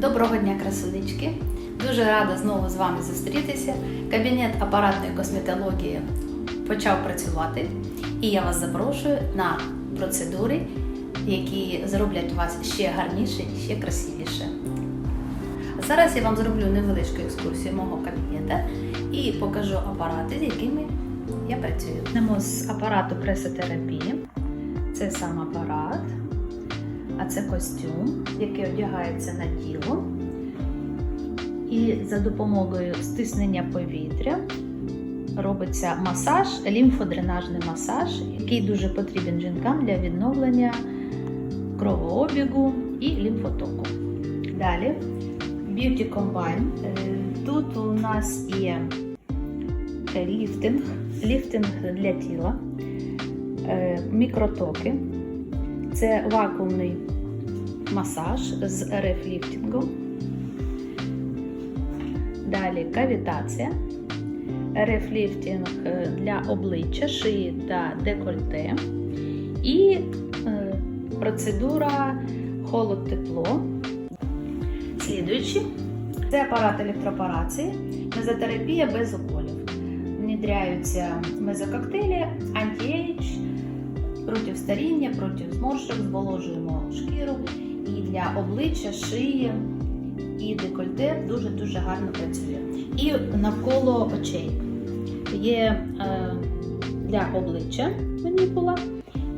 Доброго дня, красунечки! Дуже рада знову з вами зустрітися. Кабінет апаратної косметології почав працювати, і я вас запрошую на процедури, які зроблять вас ще гарніше і ще красивіше. Зараз я вам зроблю невеличку екскурсію мого кабінета і покажу апарати, з якими я працюю. Почнемо з апарату пресотерапії. Це сам апарат, а це костюм, який одягається на тіло. І за допомогою стиснення повітря робиться масаж, лімфодренажний масаж, який дуже потрібен жінкам для відновлення кровообігу і лімфотоку. Далі Beauty Combine. Е, Тут у нас є ліфтинг, ліфтинг для тіла, е, мікротоки. Це вакуумний масаж з РФ-ліфтингом. Далі кавітація, РФ-ліфтинг е, для обличчя, шиї та декольте. І е, процедура холод-тепло. Слідуючи, це апарат електропорації, мезотерапія без уколів. Внедряються мезококтейлі, антіейдж, проти старіння, проти зморшок, зволожуємо шкіру і для обличчя, шиї і декольте дуже-дуже гарно працює. І навколо очей є е, для обличчя маніпула,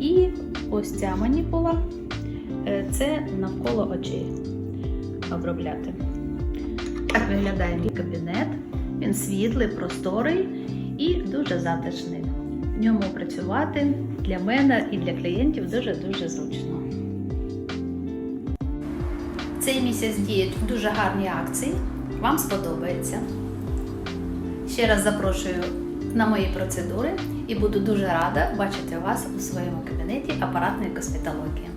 і ось ця маніпула е, це навколо очей обробляти. Так виглядає мій кабінет. Він світлий, просторий і дуже затишний. В ньому працювати для мене і для клієнтів дуже-дуже зручно. Цей місяць діють дуже гарні акції. Вам сподобається. Ще раз запрошую на мої процедури і буду дуже рада бачити вас у своєму кабінеті апаратної косметології.